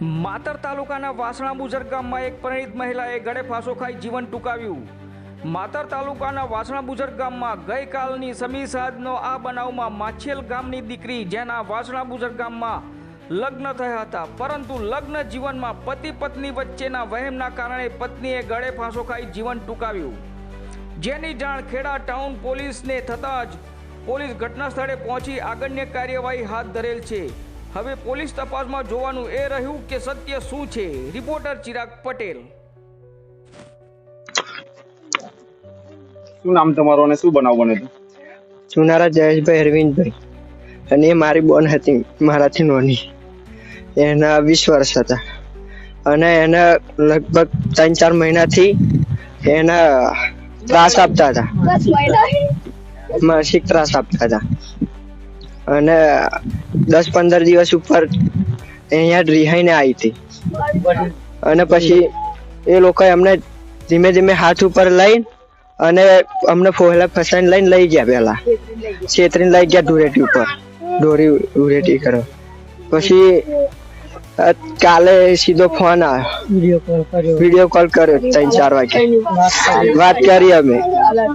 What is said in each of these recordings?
માતર તાલુકાના વાસણા બુજર ગામમાં એક પરિણીત મહિલાએ ગળે ફાંસો ખાઈ જીવન ટૂંકાવ્યું. માતર તાલુકાના વાસણા બુજર ગામમાં ગઈકાલની સમી સાંજનો આ બનાવમાં માછેલ ગામની દીકરી જેના વાસણા બુજર ગામમાં લગ્ન થયા હતા. પરંતુ લગ્ન જીવનમાં પતિ પત્ની વચ્ચેના વહેમના કારણે પત્નીએ ગળે ફાંસો ખાઈ જીવન ટૂંકાવ્યું. જેની જાણ ખેડા ટાઉન પોલીસને થતાં જ પોલીસ ઘટના સ્થળે પહોંચી આગળની કાર્યવાહી હાથ ધરેલ છે. હવે પોલીસ તપાસમાં જોવાનું એ રહ્યું કે સત્ય શું છે. રિપોર્ટર ચિરાગ પટેલ. શું નામ તમારું અને શું બનાવ બને સુનારા જયેશભાઈ અરવિંદભાઈ અને એ મારી બોન હતી મારાથી નોની. એના વીસ વર્ષ હતા. અને એને લગભગ ત્રણ ચાર મહિનાથી એના ત્રાસ આપતા હતા. માનસિક ત્રાસ આપતા હતા. અને દસ પંદર દિવસ ઉપર અહીંયા રિહાઈને આવી હતી. અને પછી એ લોકો અમને ધીમે ધીમે હાથ ઉપર લઈ અને અમને ફોહલા ફસાઈને લઈને લઈ ગયા પેલા છેતરીને લઈ ગયા ધૂળેટી ઉપર. દોરી ધૂળેટી કરો. પછી કાલે સીધો ફોન આવ્યો વીડિયો કોલ કર્યો. ત્રણ ચાર વાગે. વાત કરી અમે.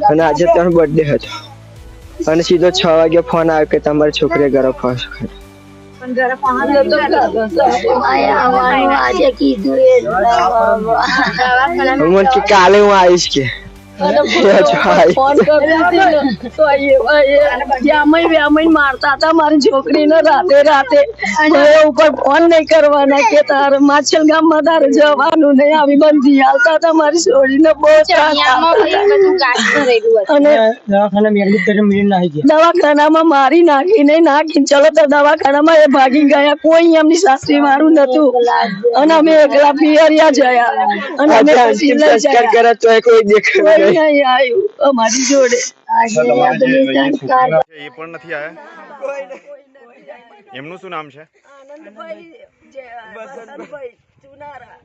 અને આજે ત્રણ બર્થડે હતો. અને સીધો છ વાગે ફોન આવ્યો કે તમારી છોકરી ઘરે એ હું મને કે કાલે હું આવીશ કે. મારતા હતા મારી છોકરીને રાતે રાતે. ઉપર ફોન નહીં કરવાના કે તારે માછલ ગામમાં તારે જવાનું નહીં. આવી બંધી હાલતા હતા મારી છોડીને બહુ ત્રાસ આપતા હતા. અને દવાખાનામાં મારી નાખી નહીં નાખી ચલો તો દવાખાનામાં એ ભાગી ગયા. કોઈ એમની સાસરી મારું નતું. અને અમે એકલા પિયરિયા જયા અને અમે કોઈ દેખાયું નહીં. નહીં આવ્યું અમારી જોડે. એ પણ નથી આવ્યા એમનું શું નામ છે? આનંદભાઈ જે- વસંતભાઈ ચુનારા.